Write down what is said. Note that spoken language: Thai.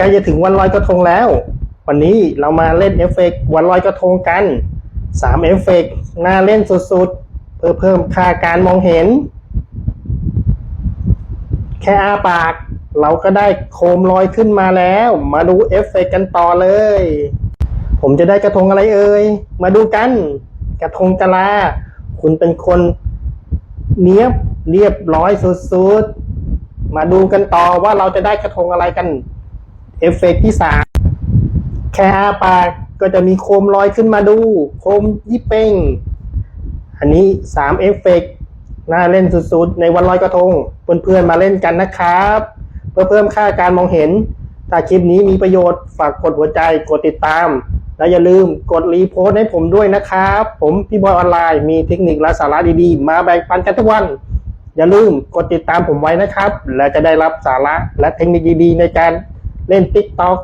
ล้จะถึงวันลอยกระทงแล้ว วันนี้เรามาเล่นเอฟเฟกต์วันลอยกระทงกันสามเอฟเฟกต์น่าเล่นสุดๆ เพื่อเพิ่มค่าการมองเห็น แค่อาปาก เราก็ได้โคมลอยขึ้นมาแล้ว มาดูเอฟเฟกต์กันต่อเลย ผมจะได้กระทงอะไรเอ่ย มาดูกัน กระทงกะลา คุณเป็นคนเนี้ยบเรียบร้อยสุดๆ มาดูกันต่อว่าเราจะได้กระทงอะไรกัน เอฟเฟกต์ที่สามแค่อาปากก็จะมีโคมลอยขึ้นมาดู โคมยี่เป้ง อันนี้สามเอฟเฟกต์น่าเล่นสุดๆ ในวันลอยกระทง เพื่อนๆมาเล่นกันนะครับ เพื่อเพิ่มค่าการมองเห็น ถ้าคลิปนี้มีประโยชน์ฝากกดหัวใจกดติดตาม และอย่าลืมกดรีโพสต์ให้ผมด้วยนะครับ ผมพี่บอยออนไลน์มีเทคนิคและสาระดีๆ มาแบ่งปันกันทุกวัน อย่าลืมกดติดตามผมไว้นะครับ และจะได้รับสาระและเทคนิคดีๆ ในการ เล่น TikTok